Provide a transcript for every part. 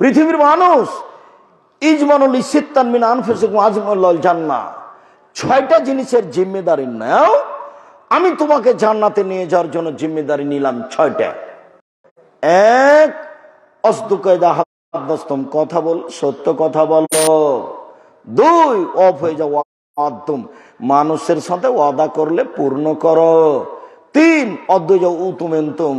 পৃথিবীর মানুষ, ইজমানুল ইসিত্তান আজমুল্লাহ জান্না ছয়টা জিনিসের জিম্মেদারি নাও, আমি তোমাকে জান্নাতে নিয়ে যাওয়ার জন্য জিম্মেদারি নিলাম ছয়টা। এক হাদস্তম কথা বল, সত্য কথা বলো। দুই, অফ হয়ে যাও আদম মানুষের সাথে ওয়াদা করলে পূর্ণ করো। তিন অদ্বৈজ উতুমেন্তুম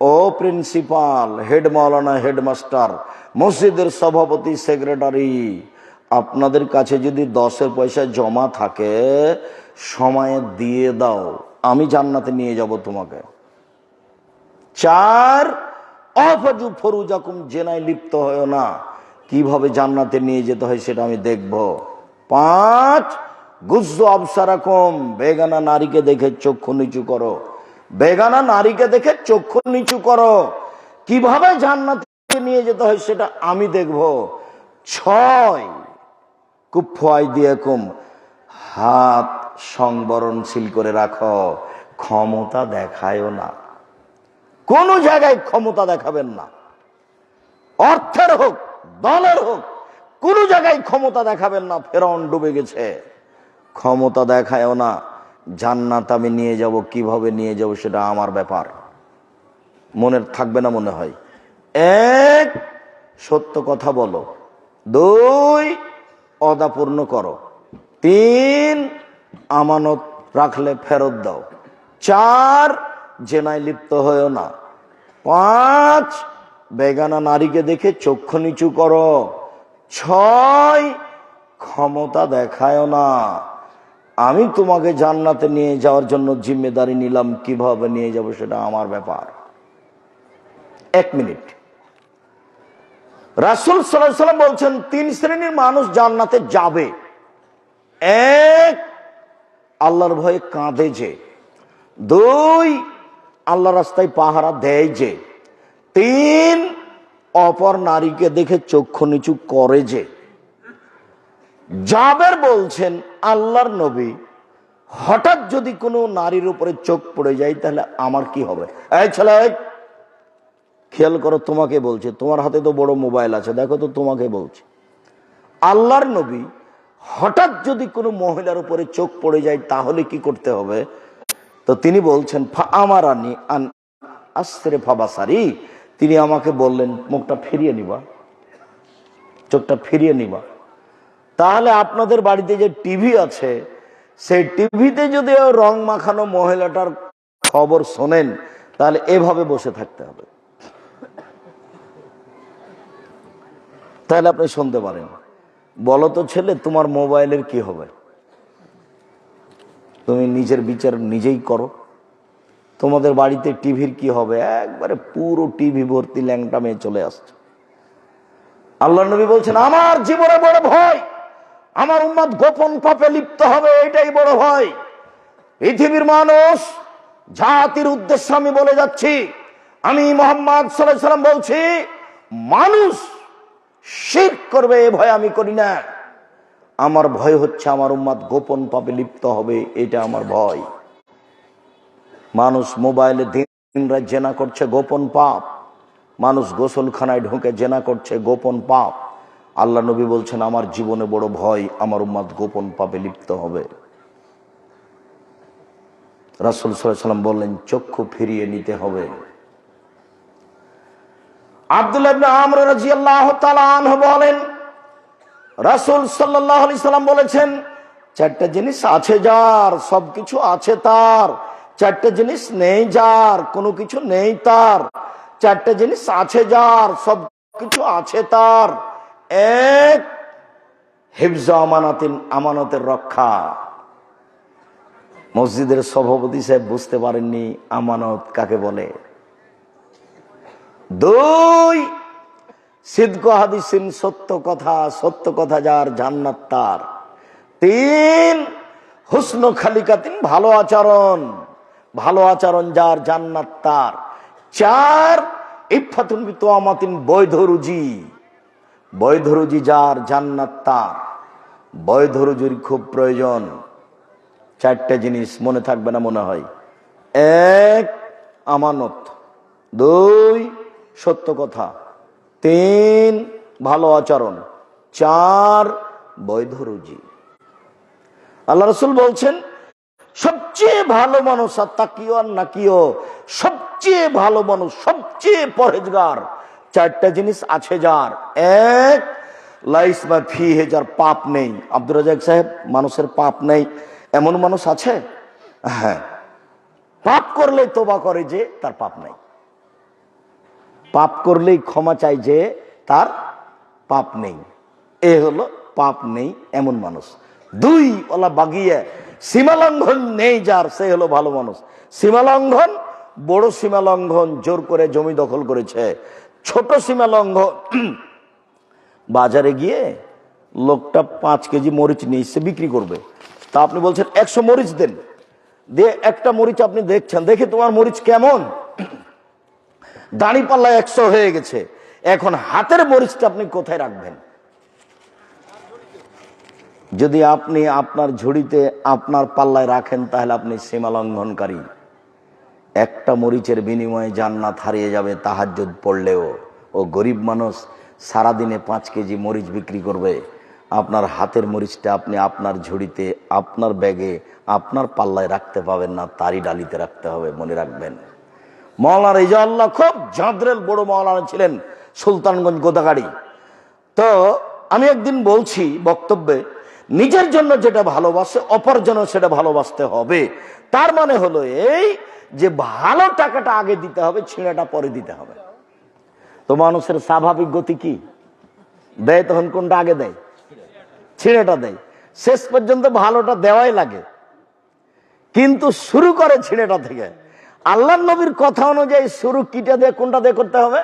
ও প্রিন্সিপাল, হেড মাওলানা, হেডমাস্টার, মসজিদের সভাপতি, সেক্রেটারি, আপনাদের কাছে যদি দশের পয়সা জমা থাকে, সময়ে দিয়ে দাও, আমি জান্নাতে নিয়ে যাব তোমাকে। চার, অফজু ফরুজাকুম, জেনায় লিপ্ত হয় না। কীভাবে জান্নাতে নিয়ে যেতে হয় সেটা আমি দেখব। পাঁচ, গুজ্জ আবসারাকম, বেগানা নারীকে দেখে চক্ষু নিচু করো। বেগানা নারীকে দেখে চক্ষু নিচু করো। কীভাবে জান্নাতে নিয়ে যেতে হয় সেটা আমি দেখব। ছয় কুফাই দিয়ে কুম। হাত সংবরণশীল করে রাখো। ক্ষমতা দেখায়ও না। কোন জায়গায় ক্ষমতা দেখাবেন না। অর্থের হোক দলের হোক, কোন জায়গায় ক্ষমতা দেখাবেন না। ফেরন ডুবে গেছে। ক্ষমতা দেখায়ও না। জান্নাত আমি নিয়ে যাব, কীভাবে নিয়ে যাব সেটা আমার ব্যাপার। মনের থাকবে না মনে হয়। এক, সত্য কথা বলো। দুই অদাপূর্ণ করো। তিন, আমানত রাখলে ফেরত দাও। চার, জেনায় লিপ্ত হয়েও না। পাঁচ, বেগানা নারীকে দেখে চক্ষু নিচু করো। ছয়, ক্ষমতা দেখায় না। আমি তোমাকে জান্নাতে নিয়ে যাওয়ার জন্য জিম্মেদারি নিলাম, কীভাবে নিয়ে যাব সেটা আমার ব্যাপার। এক মিনিট। রাসুল সাল্লাম বলছেন, তিন শ্রেণির মানুষ জান্নাতে যাবে। এক, আল্লাহর ভয়ে কাঁদে যে। দুই আল্লাহ রাস্তায় পাহারা দেয় যে। তিন, অপর নারীকে দেখে চক্ষু নিচু করে যে। জাবের বলছেন, আল্লাহর নবী, হঠাৎ যদি কোনো নারীর উপরে চোখ পড়ে যায়, তাহলে আমার কি হবে? এই ছেলে খেয়াল করো, তোমাকে বলছে, তোমার হাতে তো বড় মোবাইল আছে, দেখো তো তোমাকে বলছে। আল্লাহর নবী, হঠাৎ যদি কোনো মহিলার উপরে চোখ পড়ে যায়, তাহলে কি করতে হবে? তো তিনি বলছেন, "ফা আমারানি আন আস্ত্রে ফাবাসারি। তিনি আমাকে বললেন, মুখটা ফিরিয়ে নিবা। চোখটা ফিরিয়ে নিবা। তাহলে আপনাদের বাড়িতে যে টিভি আছে, সেই টিভিতে যদি রং মাখানো মহিলাটার খবর শোনেন, তাহলে এভাবে বসে থাকতে হবে। তাহলে আপনি শুনতে পারেন। বলো তো ছেলে, তোমার মোবাইলের কি হবে? তুমি নিজের বিচার নিজেই করো। তোমাদের বাড়িতে টিভির কি হবে? একবারে পুরো টিভি ভর্তি ল্যাংটা মেয়ে চলে আসছে। আল্লাহ নবী বলছেন, আমার জীবনে বড় ভয় আমার উম্মাদ গোপন পাপে লিপ্ত হবে, এটাই বড় ভয়। পৃথিবীর মানুষ, জাতির উদ্দেশ্যে আমি বলে যাচ্ছি, আমি মোহাম্মদ সাল্লাম বলছি, মানুষ শির করবে, এ ভয় আমি করি না। আমার ভয় হচ্ছে আমার উম্মাদ গোপন পাপে লিপ্ত হবে, এটা আমার ভয়। মানুষ মোবাইলে দিন জেনা করছে গোপন পাপ। মানুষ গোসলখানায় ঢুকে জেনা করছে গোপন পাপ। আল্লাহ নবী বলছেন, আমার জীবনে বড় ভয়, আমার উম্মাদ গোপন পাপে লিপ্ত হবে। রাসুল সাল্লাম বললেন, চক্ষু ফিরিয়ে নিতে হবে। বলেন, রাসূল সাল্লাম বলেছেন, চারটা জিনিস আছে যার, সবকিছু আছে তার। চারটা জিনিস নেই যার, কোনো কিছু নেই তার। চারটা জিনিস আছে যার সব কিছু আছে তার। এক হিফজ আমানাতিন, আমানতের রক্ষা। মসজিদের সভাপতি সাহেব বুঝতে পারেননি আমানত কাকে বলে। দুই সিদ্ধ হাদিসিন, সত্য কথা সত্য কথা যার জান্নাত তার। তিন, হুসন খালিকাতিন, ভালো আচরণ ভালো আচরণ যার জান্নাত তার। চার ইফাতুন বিতোয়ামাতিন, বৈধ রুজি। বৈধ রুজি যার জান্নাত তার। বৈধ রুজির খুব প্রয়োজন। চারটে জিনিস মনে থাকবে না মনে হয়। এক, আমানত। দুই, সত্য কথা। তিন, ভালো আচরণ। চার বৈধ রুজি আল্লাহ রসুল বলছেন, সবচেয়ে ভালো মানুষ আর তাকিও আর নাকিও, সবচেয়ে ভালো মানুষ, সবচেয়ে পরেজগার চারটা জিনিস আছে যার। এক, লাইস বা ফি হে যার পাপ নেই। আব্দুর রাজাক সাহেব, মানুষের পাপ নেই। এমন মানুষ আছে? হ্যাঁ। পাপ করলেই তোবা করে যে তার পাপ নেই। পাপ করলেই ক্ষমা চাই যে তার পাপ নেই। এ হলো পাপ নেই এমন মানুষ। দুই, ওলা বাগিয়ে, সীমালঙ্ঘন নেই যার, সে হলো ভালো মানুষ। সীমালঙ্ঘন, বড় সীমালঙ্ঘন, জোর করে জমি দখল করেছে। ছোট সীমা সীমালঙ্ঘন বাজারে গিয়ে লোকটা পাঁচ কেজি মরিচ নিয়ে এসে বিক্রি করবে। তা আপনি বলছেন, একশো মরিচ দেন। দিয়ে একটা মরিচ আপনি দেখছেন, দেখে তোমার মরিচ কেমন? দাড়ি পাল্লা একশো হয়ে গেছে। এখন হাতের মরিচটা আপনি কোথায় রাখবেন? যদি আপনি আপনার ঝুড়িতে আপনার পাল্লায় রাখেন, তাহলে আপনি সীমা লঙ্ঘনকারী। একটা মরিচের বিনিময়ে জান্নাত হারিয়ে যাবে, তাহাজ্জুদ পড়লেও। ও গরিব মানুষ, সারাদিনে পাঁচ কেজি মরিচ বিক্রি করবে। আপনার হাতের মরিচটা আপনি আপনার ঝুড়িতে, আপনার ব্যাগে, আপনার পাল্লায় রাখতে পাবেন না, তারই ডালিতে রাখতে হবে, মনে রাখবেন। মৌলানা রেজা আল্লাহ খুব জাঁদরেল বড় মৌলানা ছিলেন, সুলতানগঞ্জ গোদাগাড়ি। তো আমি একদিন বলছি বক্তব্যে, নিজের জন্য যেটা ভালোবাসে অপর জন্য সেটা ভালোবাসতে হবে। তার মানে হলো এই যে ভালো টাকাটা আগে দিতে হবে ছিঁড়াটা পরে দিতে হবে। তো মানুষের স্বাভাবিক গতি কি? দেয় তখন কোনটা আগে দেয়? ছিঁড়েটা দেয়। শেষ পর্যন্ত ভালোটা দেওয়াই লাগে। কিন্তু শুরু করে ছিঁড়েটা থেকে। আল্লাহ নবীর কথা অনুযায়ী শুরু কিটা দিয়ে, কোনটা দিয়ে করতে হবে?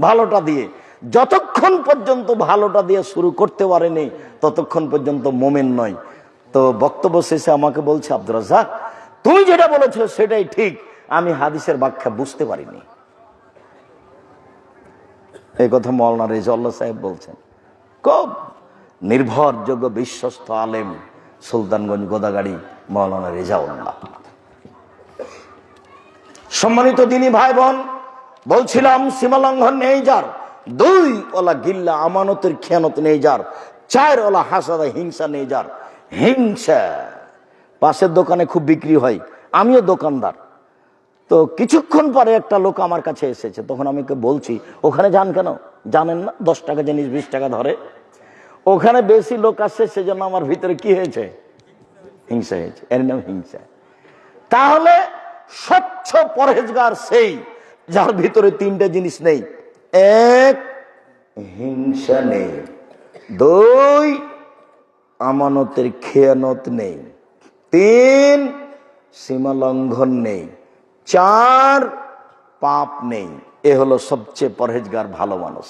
ভালোটা দিয়ে। যতক্ষণ পর্যন্ত ভালোটা দিয়ে শুরু করতে পারেনি, ততক্ষণ পর্যন্ত মোমেন নয়। তো বক্তব্য শেষে আমাকে বলছে আব্দুর রাজাক তুমি যেটা বলেছ সেটাই ঠিক। আমি হাদিসের ব্যাখ্যা বুঝতে পারিনি। এই কথা মৌলানা রেজাল্লা সাহেব বলছেন। খুব নির্ভরযোগ্য বিশ্বস্ত আলেম সুলতানগঞ্জ গোদাগাড়ি মৌলানা রেজাউল্লাহ। সম্মানিত দিনী ভাই বোন বলছিলাম, সীমালঙ্ঘন নেই যার, দুই ওলা গিল্লা আমানতের খেয়ানত নেই যার, চার ওলা হাসাদা হিংসা নেই যার, হিংসা। পাশের দোকানে খুব বিক্রি হয়, আমিও দোকানদার। তো কিছুক্ষণ পরে একটা লোক আমার কাছে এসেছে, তখন আমি বলছি, ওখানে যান কেন? জানেন না, দশ টাকা জিনিস, বিশ টাকা ধরে। ওখানে বেশি লোক আসছে সেজন্য আমার ভিতরে কি হয়েছে? হিংসা হয়েছে, এর নাম হিংসা। তাহলে স্বচ্ছ পরহেজগার সেই, যার ভিতরে তিনটা জিনিস নেই। এক, হিংসা নেই। দুই, আমানতের খেয়ানত নেই। তিন সীমা লঙ্ঘন নেই চার পাপ নেই। এ হলো সবচেয়ে পরহেজগার ভালো মানুষ।